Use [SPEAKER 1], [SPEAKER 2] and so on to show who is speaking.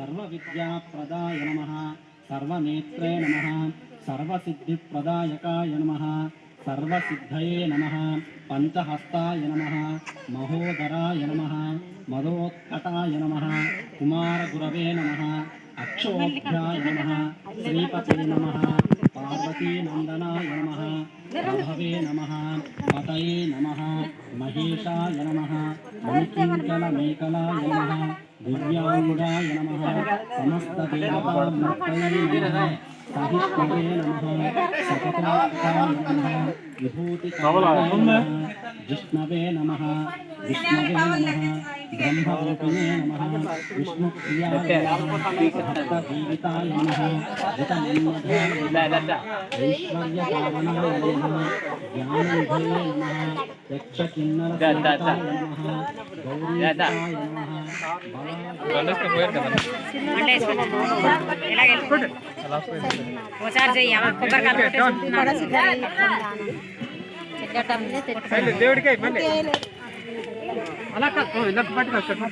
[SPEAKER 1] सर्वविद्याप्रदाय नमः। सर्वनेत्रे नमः। सर्वसिद्धिप्रदायकाय नमः। सर्वसिद्धये नमः। पञ्चहस्ताय नमः। महोदराय नमः। मदोत्कटाय नमः। कुमारगुरवे नमः। अक्षोभ्याय नमः। श्रीपते नमः। पार्वतीनन्दनाय नमः प्रभवे नमः। पतये नमः। महेशाय नमः। मणिकिङ्कलमेकलाय नमः। दिव्याङ्गाय नमः। समस्तदेवतामूर्तये नमः। सहिष्णवे नमः। सतताय नमः। विभूतिकाय नमः। जिष्णवे नमः। विष्णवे नमः। ब्रह्मरूपिणे नमः विष्णुप्रियाय नमः भक्तजीविताय नमः ऋतमन्मधाय नमः ऐश्वर्यपावनाय नमः ज्ञाननिधये नमः यक्षकिन्नरसेविताय नमः गौरीकाय नमः
[SPEAKER 2] మండే ఎలా వెళ్ళిపోదు ఒకసారి చెయ్యి అమ్మ కొబ్బరికాయలు కొట్టేసుకుంటున్నాను
[SPEAKER 3] దేవుడికి మళ్ళీ అలా ఇలా పట్టుకొస్తాను